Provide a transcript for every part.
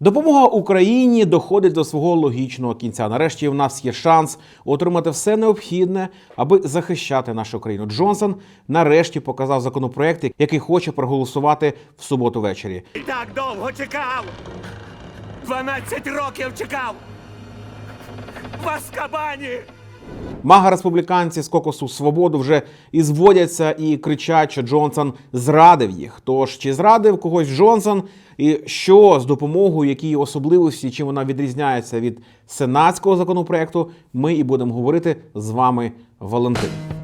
Допомога Україні доходить до свого логічного кінця. Нарешті в нас є шанс отримати все необхідне, аби захищати нашу країну. Джонсон нарешті показав законопроект, який хоче проголосувати в суботу ввечері. Так довго чекав! 12 років чекав! В Аскабані! Мага республіканці з кокосу свободу вже і зводяться і кричать, що Джонсон зрадив їх. Тож чи зрадив когось Джонсон, і що з допомогою, які особливості, чим вона відрізняється від сенатського законопроекту, ми і будемо говорити з вами Валентин.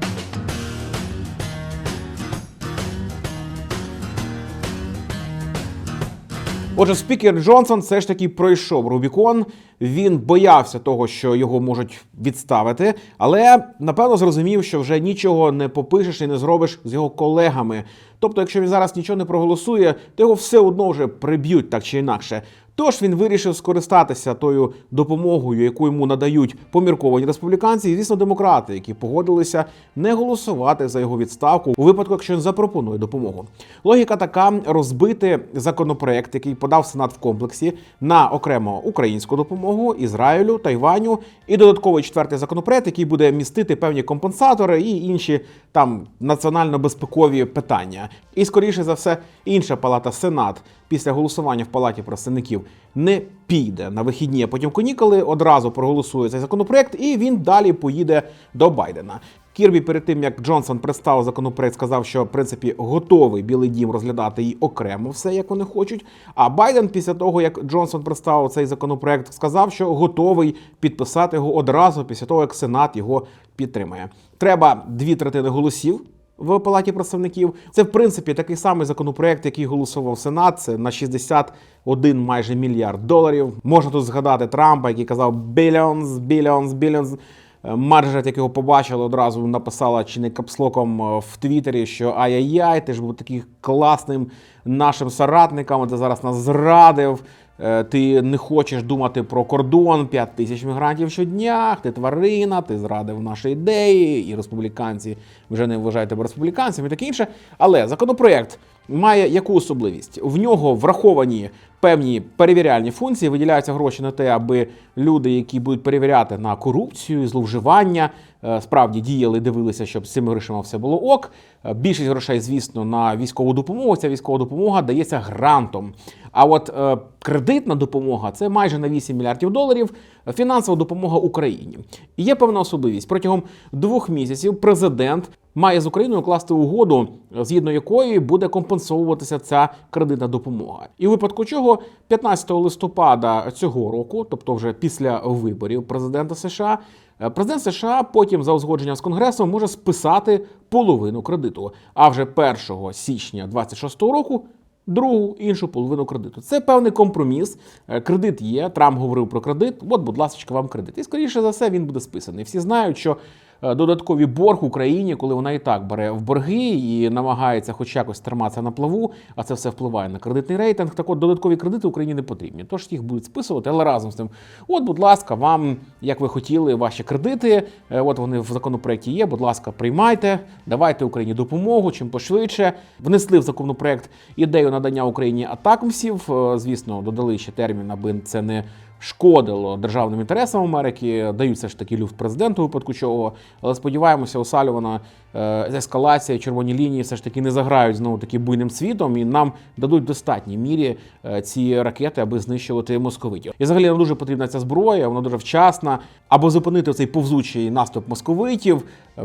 Отже, спікер Джонсон все ж таки пройшов Рубікон. Він боявся того, що його можуть відставити, але напевно зрозумів, що вже нічого не попишеш і не зробиш з його колегами. Тобто, якщо він зараз нічого не проголосує, то його все одно вже приб'ють так чи інакше. Тож він вирішив скористатися тою допомогою, яку йому надають помірковані республіканці, і звісно, демократи, які погодилися не голосувати за його відставку у випадку, якщо він запропонує допомогу. Логіка така: розбити законопроект, який подав Сенат в комплексі на окремо українську допомогу Ізраїлю, Тайваню і додатковий четвертий законопроект, який буде містити певні компенсатори і інші там національно-безпекові питання. І скоріше за все, інша палата Сенат після голосування в палаті представників не піде на вихідні, а потім канікули, одразу проголосує цей законопроект, і він далі поїде до Байдена. Кірбі перед тим як Джонсон представив законопроект, сказав, що в принципі готовий Білий Дім розглядати і окремо все, як вони хочуть. А Байден, після того як Джонсон представив цей законопроект, сказав, що готовий підписати його одразу після того, як Сенат його підтримає. Треба дві третини голосів в палаті представників. Це в принципі такий самий законопроект, який голосував Сенат. Це на 61 майже мільярд доларів. Можна тут згадати Трампа, який казав billions, billions, billions. Е, Марджет, як його побачила, одразу написала чи не капслоком е, в Твіттері, що ай-яй-яй, ти ж був таким класним нашим соратником, а ти зараз нас зрадив. Е, Ти не хочеш думати про кордон 5 тисяч мігрантів щодня, ти тварина, ти зрадив наші ідеї, і республіканці вже не вважають тебе республіканцями і таке інше. Але законопроект має яку особливість? В нього враховані певні перевіряльні функції, виділяються гроші на те, аби люди, які будуть перевіряти на корупцію, зловживання, е, справді діяли, дивилися, щоб з цими грошима все було ок. Е, Більшість грошей, звісно, на військову допомогу. Ця військова допомога дається грантом. А от е, кредитна допомога це майже на 8 мільярдів доларів. Фінансова допомога Україні. І є певна особливість. Протягом двох місяців президент має з Україною укласти угоду, згідно якої буде компенсовуватися ця кредитна допомога. І у випадку чого 15 листопада цього року, тобто вже після виборів президента США, е, президент США потім за узгодженням з Конгресом може списати половину кредиту. А вже 1 січня 26 року. Другу іншу половину кредиту. Це певний компроміс. Е, Кредит є. Трамп говорив про кредит. От, будь ласка, вам кредит. І скоріше за все він буде списаний. Всі знають, що додатковий борг Україні, коли вона і так бере в борги і намагається хоч якось триматися на плаву, а це все впливає на кредитний рейтинг. Так от додаткові кредити Україні не потрібні. Тож їх будуть списувати, але разом з тим, от, будь ласка, вам, як ви хотіли, ваші кредити. е, От вони в законопроекті є. Будь ласка, приймайте, давайте Україні допомогу чим пошвидше. Внесли в законопроект ідею надання Україні атакмсів. Е, Звісно, додали ще термін, аби це не шкодило державним інтересам Америки. Дають все ж таки люфт президенту випадку чого. Але сподіваємося, у Салівана е, ескалація, червоні лінії все ж таки не заграють знову таки буйним світом, і нам дадуть в достатній мірі е, ці ракети, аби знищувати московитів. І взагалі нам дуже потрібна ця зброя, вона дуже вчасна, або зупинити цей повзучий наступ московитів,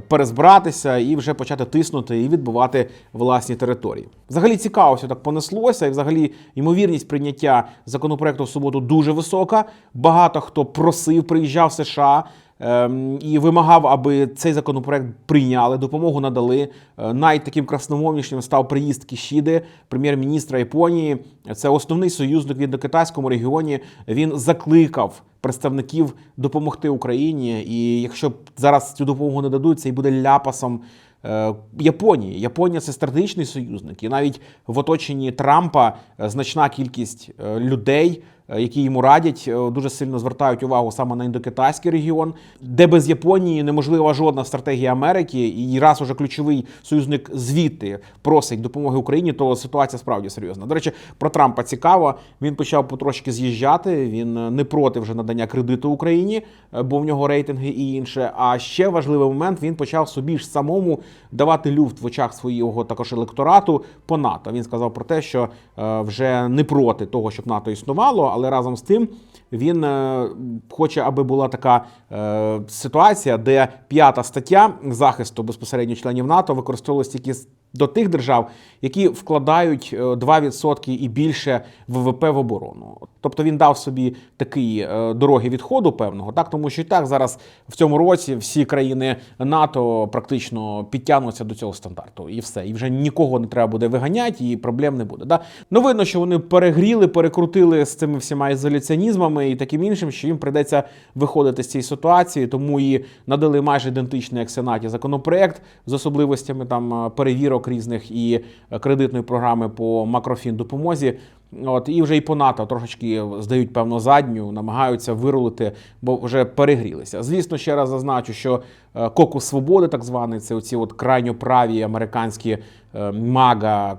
перезбратися і вже почати тиснути і відбувати власні території. Взагалі цікаво, що так понеслося, і взагалі ймовірність прийняття законопроекту в суботу дуже висока. Багато хто просив, приїжджав в США. ем, І вимагав, аби цей законопроект прийняли, допомогу надали. Е, Навіть таким красномовнішнім став приїзд Кішіди, прем'єр-міністра Японії. Це основний союзник в індокитайському регіоні. Він закликав представників допомогти Україні. І якщо зараз цю допомогу не дадуть, це і буде ляпасом е, Японії. Японія це стратегічний союзник, і навіть в оточенні Трампа е, значна кількість е, людей які йому радять, е, дуже сильно звертають увагу саме на індокитайський регіон, де без Японії неможлива жодна стратегія Америки. І раз уже ключовий союзник звідти просить допомоги Україні, то ситуація справді серйозна. До речі, про Трампа цікаво. Він почав потрошки з'їжджати. Він е, не проти вже надання кредиту Україні, е, бо в нього рейтинги і інше. А ще важливий момент він почав собі ж самому давати люфт в очах свого також електорату по НАТО. Він сказав про те, що е, вже не проти того, щоб НАТО існувало, але разом з тим він е, хоче, аби була така е, ситуація, де п'ята стаття захисту безпосередньо членів НАТО використовувалась тільки до тих держав, які вкладають е, 2% і більше ВВП в оборону. Тобто він дав собі такий е, дороги відходу певного, так тому що і так зараз в цьому році всі країни НАТО практично підтягнуться до цього стандарту, і все. І вже нікого не треба буде виганяти, і проблем не буде. Да? Ну видно, що вони перегріли, перекрутили з цими всіма ізоляціонізмами і таким іншим, що їм прийдеться виходити з цієї ситуації, тому і надали майже ідентичний як Сенаті законопроект з особливостями там е, перевірок різних і кредитної програми по макрофін допомозі. От і вже і по НАТО трошечки здають певно задню, намагаються вирулити, бо вже перегрілися. Звісно, ще раз зазначу, що е, кокус свободи, так званий, це оці от крайньо праві американські е, мага.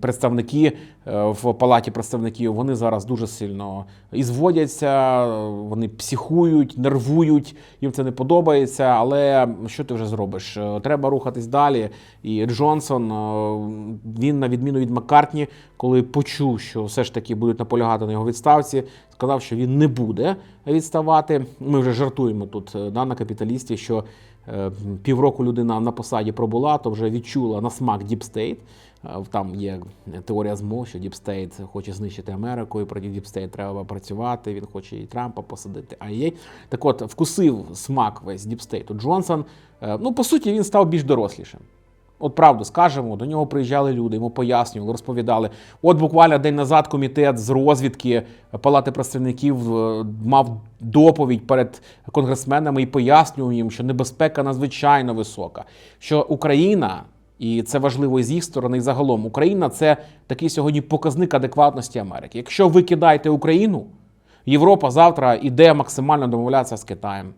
Представники е, в палаті представників вони зараз дуже сильно і зводяться, е, вони психують, нервують, їм це не подобається. Але що ти вже зробиш? Е, Треба рухатись далі. І Джонсон е, він, на відміну від Маккартні, коли почув, що все ж таки будуть наполягати на його відставці, сказав, що він не буде відставати. Ми вже жартуємо тут да, на капіталісті, що півроку людина на посаді пробула, то вже відчула на смак. Е, Там є теорія змов, що State хоче знищити Америку, і Deep State треба працювати. Він хоче і Трампа посадити. А є так, от вкусив смак весь State. Джонсон. е, Ну по суті, він став більш дорослішим. От правду скажемо, до нього приїжджали люди, йому пояснювали, розповідали. От буквально день назад комітет з розвідки Палати представників е, мав доповідь перед конгресменами і пояснював їм, що небезпека надзвичайно висока, що Україна. І це важливо з їх сторони, і загалом Україна це такий сьогодні показник адекватності Америки. Якщо ви кидаєте Україну, Європа завтра іде максимально домовлятися з Китаєм.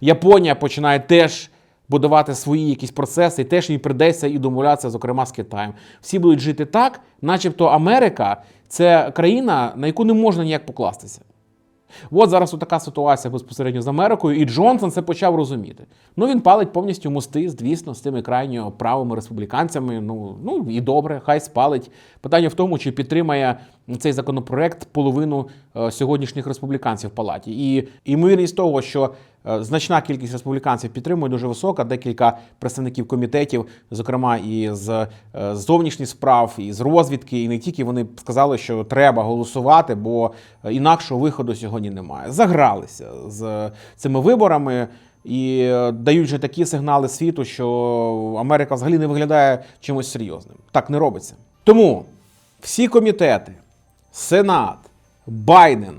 Японія починає теж будувати свої якісь процеси, і теж їй придеться і домовлятися, зокрема з Китаєм. Всі будуть жити так, начебто Америка це країна, на яку не можна ніяк покластися. От зараз така ситуація безпосередньо з Америкою, і Джонсон це почав розуміти. Ну він палить повністю мости, звісно, з тими крайньо правими республіканцями. Ну, ну і добре, хай спалить. Питання в тому, чи підтримає цей законопроект половину е, сьогоднішніх республіканців в палаті. І ймовірність того, що е, значна кількість республіканців підтримує, дуже висока. Декілька представників комітетів, зокрема і з е, зовнішніх справ, і з розвідки, і не тільки вони сказали, що треба голосувати, бо інакшого виходу сьогодні немає. Загралися з цими виборами. І дають же такі сигнали світу, що Америка взагалі не виглядає чимось серйозним. Так не робиться. Тому всі комітети, Сенат, Байден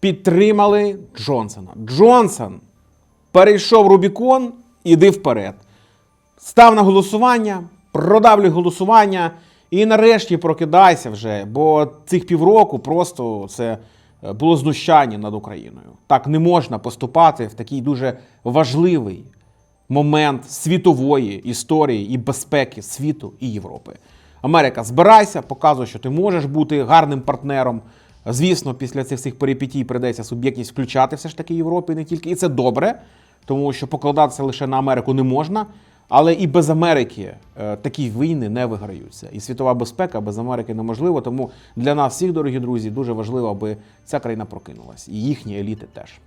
підтримали Джонсона. Джонсон перейшов Рубікон, іди вперед. Став на голосування, продавлюй голосування і нарешті прокидайся вже, бо цих півроку просто це е, було знущання над Україною. Так не можна поступати в такий дуже важливий момент світової історії і безпеки світу і Європи. Америка, збирайся, показуй, що ти можеш бути гарним партнером. Звісно, після цих всіх перипетій прийдеться суб'єктність включати все ж таки Європи, не тільки. І це добре, тому що покладатися лише на Америку не можна. Але і без Америки е, такі війни не виграються. І світова безпека без Америки неможлива. Тому для нас всіх, дорогі друзі, дуже важливо, аби ця країна прокинулась, і їхні еліти теж.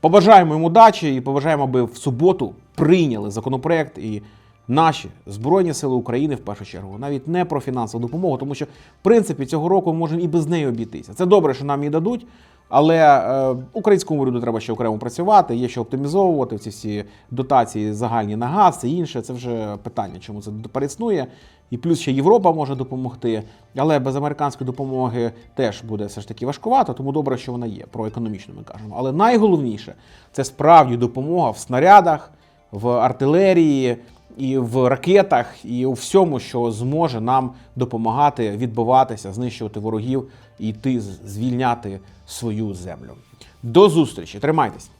Побажаємо їм удачі і побажаємо, аби в суботу прийняли законопроект і наші Збройні Сили України в першу чергу, навіть не про фінансову допомогу, тому що в принципі цього року можемо і без неї обійтися. Це добре, що нам її дадуть. Але е, українському уряду треба ще окремо працювати, є що оптимізовувати ці всі дотації загальні на газ і інше. Це вже питання, чому це тепер існує. І плюс ще Європа може допомогти. Але без американської допомоги теж буде все ж таки важкувато, тому добре, що вона є. Про економічну ми кажемо. Але найголовніше це справді допомога в снарядах, в артилерії, і в ракетах, і у всьому, що зможе нам допомагати відбиватися, знищувати ворогів і йти звільняти свою землю. До зустрічі! Тримайтесь!